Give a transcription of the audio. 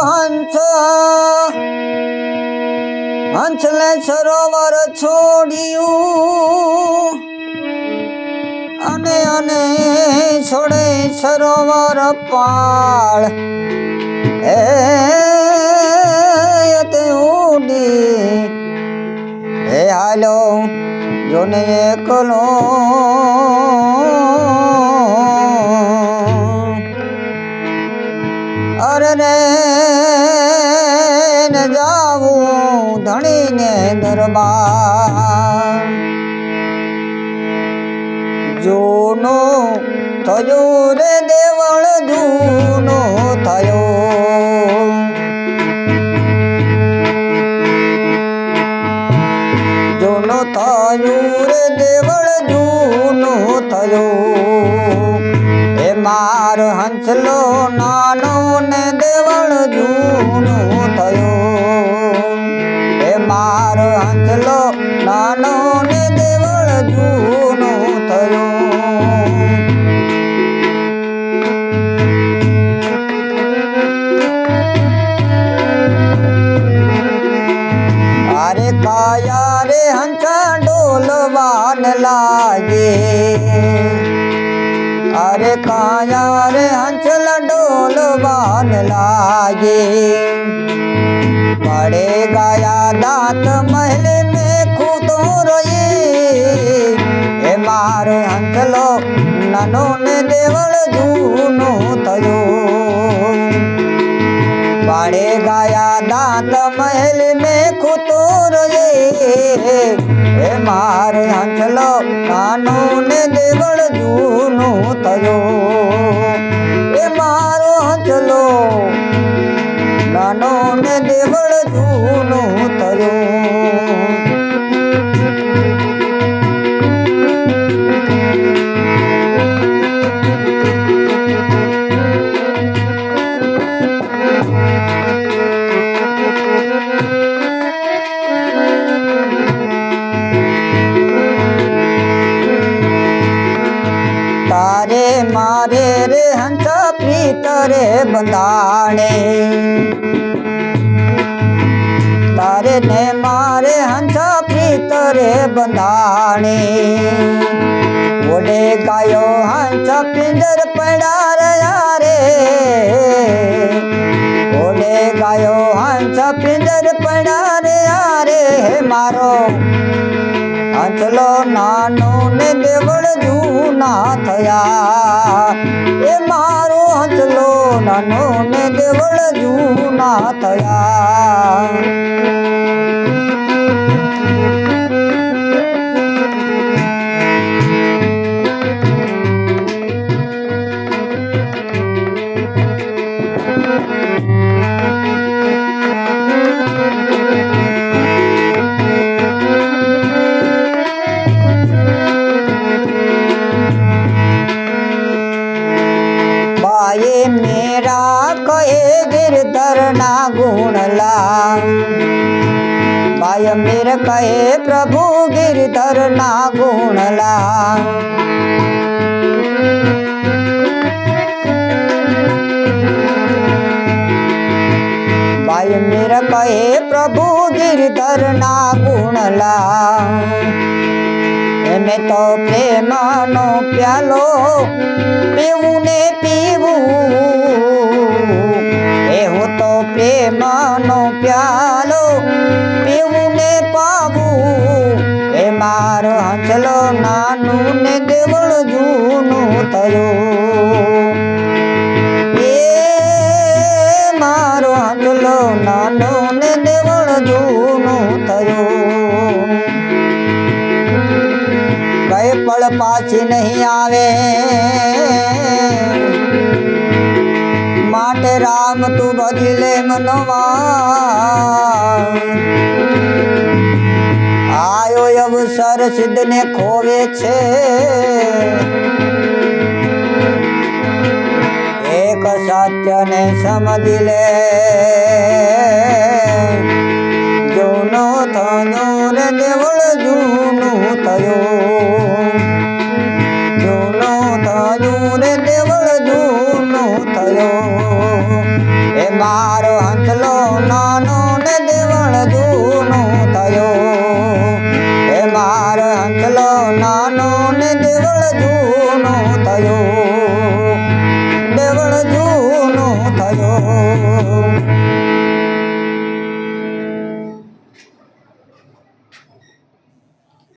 હંસ હંસલે સરોવર છોડ્યું. અને અને છોડે સરોવર પાળ. એ ઉડી. હે હાલો, જોને એકલો દરબાર. જૂનો થયો રે દેવળ, જૂનો થયો. જૂનો થયો રે દેવળ, જૂનો થયો. એ માર હંસલો નાનો નાનો ને દેવળ જૂનો થયો. અરે કાયા રે હંસા ડોલવાન લાગે. અરે કાયા રે હંસલ ડોલવાન લાગે. પડે ગયા દાંત મહેલ નાનો ને દેવળ જૂનો થયો. પાડે ગયા દાંત મહેલ મેં કુતુર એ મારે હંસલો નાનો ને દેવળ જૂનો થયો. બંધાણે. તારે ને મારે હંસા પ્રીત રે બંધાણે. ઓડે ગાયો હંસા પિંજર પડ્યા રહ્યા રે. ઓડે ગાયો હંસા પિંજર પડ્યા રહ્યા રે. મારો હંસલો નાનો ને દેવળ જૂના થયા. એ મારો હંસલો નાનો ને દેવળ જૂના થયા. કહે ગિરધર ના ગુણલા? બાય મેર કહે પ્રભુ ગિરધર ના ગુણલા? બાય મીર કહે પ્રભુ ગિરધર ના ગુણલા? એમે તો પ્રેમનો પ્યાલો પીવું ને પીવું. પાછી નહીં આવે. માટે રામ તું બદલે મનવા. આયો અવસર સિદ્ધ ને ખોવે છે. એક સત્ય ને સમજી લે.